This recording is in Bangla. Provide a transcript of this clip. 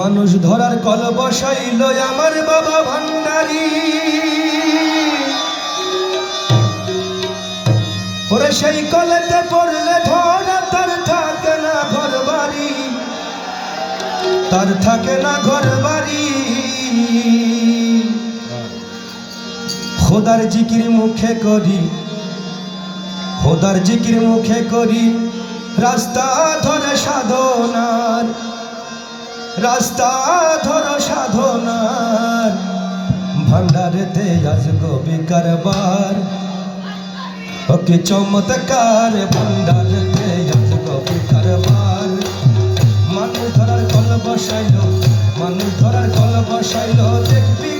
মানুষ ধরার কল বসাইল আমার বাবা ভান্ডারি। ওরে সেই কলেতে পড়লে ধরা, তার থাকে না ঘর বাড়ি। তার থাকে না ঘর বাড়ি। খোদার জিকির মুখে করি, খোদার জিকির মুখে করি, রাস্তা ধরে সাধনার রাস্তা ধর সাধনার ভান্ডারেতে আজ গবি কারবার ওকে চমৎকার ভান্ডারেতে আজ গবি কারবার মানুষ ধরার কল বসাইল, মানুষ ধরার কল বসাইল, দেখবি